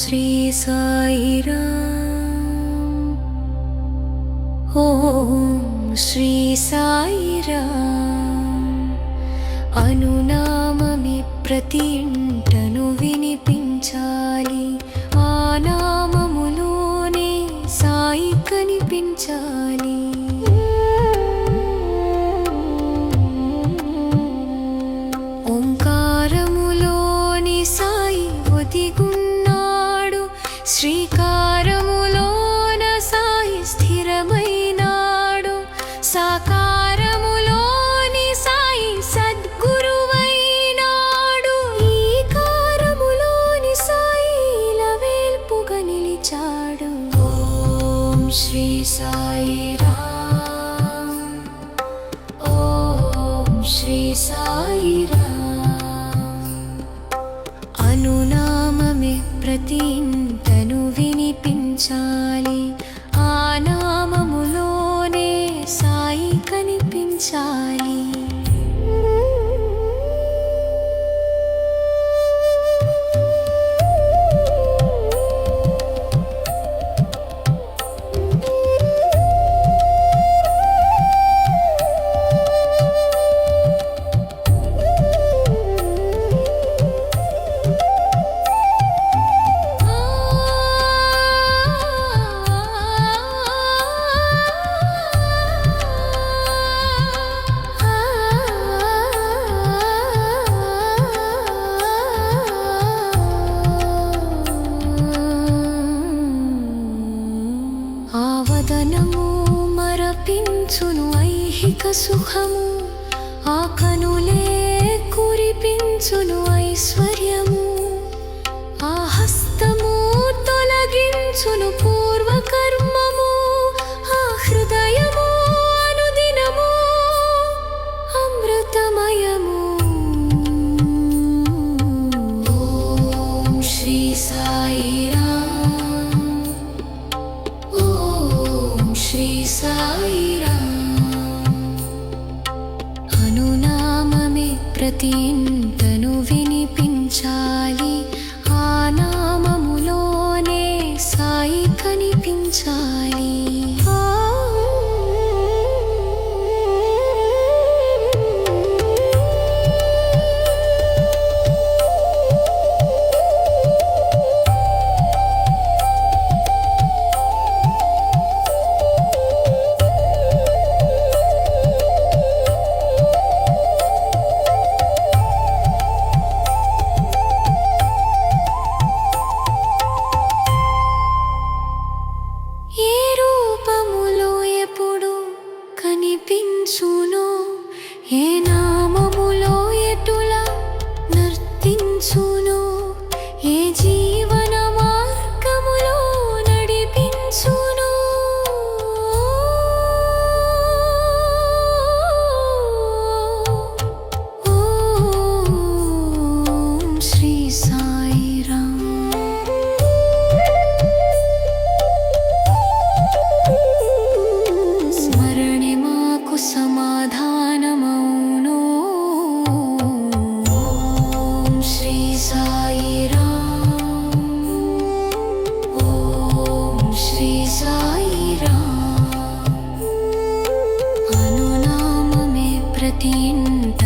శ్రీ సాయిరా శ్రీ श्री साईरा అనునామమి ప్రతింటను వినిపించాలి. ఆ నామములోనే సాయి కనిపించాలి. ఓంకారములోని సాయి ఒదిగు స్థిరమైనాడు. సాకారములోని సాయి సద్గురువైనాడు. ఈ కారములోని సాయి లవేల్పుగా నిలిచాడు. ఓం శ్రీ సాయి రామ్. ఓం శ్రీ సాయి రామ్. అనునామమే ప్రతి తను వినిపించాలి. కనిపించాలి ఆవదనము మరపించును ఐహిక సుఖము. ఆ కనులే కురిపించును ఐశ్వర్యము. ఆ హస్తము తొలగించును పూర్వకర్మము. ఆ హృదయము అనుదినము. అమృతమయము. ఓం శ్రీ సాయిరా ప్రతింతను వినిపించాలి. ఆ నామములోనే సాయి కనిపించాలి. ఏ నామములో ఎటులా నర్తించును? ఏ జీవన మార్గములో నడిపించునో? ఓం శ్రీ అనునామమే ప్రతి ఇంటను వినిపించాలి